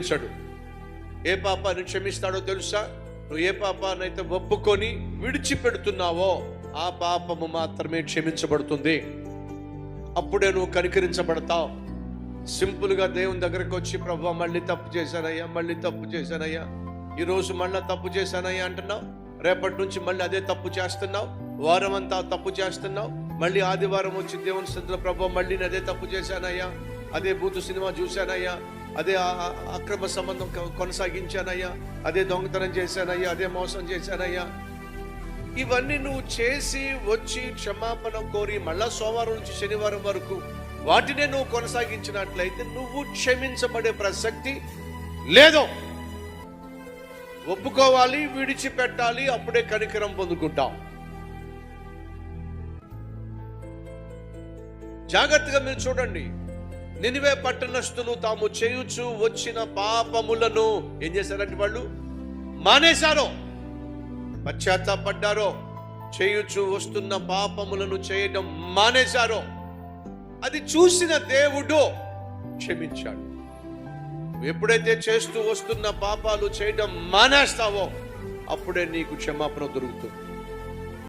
క్షమించడు. ఏ పాపాన్ని క్షమిస్తాడో తెలుసా? నువ్వు ఏ పాపానైతే ఒప్పుకొని విడిచిపెడుతున్నావో ఆ పాపము మాత్రమే క్షమించబడుతుంది. అప్పుడే నువ్వు కనికరించబడతావు. సింపుల్గా దేవుని దగ్గరకు వచ్చి ప్రభు మళ్ళీ తప్పు చేశానయ్యా మళ్ళీ తప్పు చేశానయ్యా. ఈరోజు మళ్ళీ తప్పు చేశానయ్యా అంటున్నావు. రేపటి నుంచి మళ్ళీ అదే తప్పు చేస్తున్నావు. వారం అంతా తప్పు చేస్తున్నావు. మళ్ళీ ఆదివారం వచ్చి దేవుని స్థితిలో ప్రభు మళ్ళీ నేను అదే తప్పు చేశానయ్యా. అదే బూతు సినిమా చూశానయ్యా. అదే అక్రమ సంబంధం కొనసాగించానయ్యా. అదే దొంగతనం చేశానయ్యా. అదే మోసం చేశానయ్యా. ఇవన్నీ నువ్వు చేసి వచ్చి క్షమాపణ కోరి మళ్ళా సోమవారం నుంచి శనివారం వరకు వాటినే నువ్వు కొనసాగించినట్లయితే నువ్వు క్షమించబడే ప్రసక్తి లేదు. ఒప్పుకోవాలి విడిచిపెట్టాలి అప్పుడే కనికరం పొందుకుంటాం. జాగ్రత్తగా మీరు చూడండి. నినివే పట్టణస్థులు తాము చేయుచు వచ్చిన పాపములను ఏం చేశారంటే వాళ్ళు? మానేశారో పశ్చాత్తాపడ్డారో చేయుచు వస్తున్న పాపములను చేయడం మానేశారో అది చూసిన దేవుడు క్షమించాడు. నువ్వు ఎప్పుడైతే చేస్తూ వస్తున్న పాపాలు చేయడం మానేస్తావో అప్పుడే నీకు క్షమాపణ దొరుకుతుంది.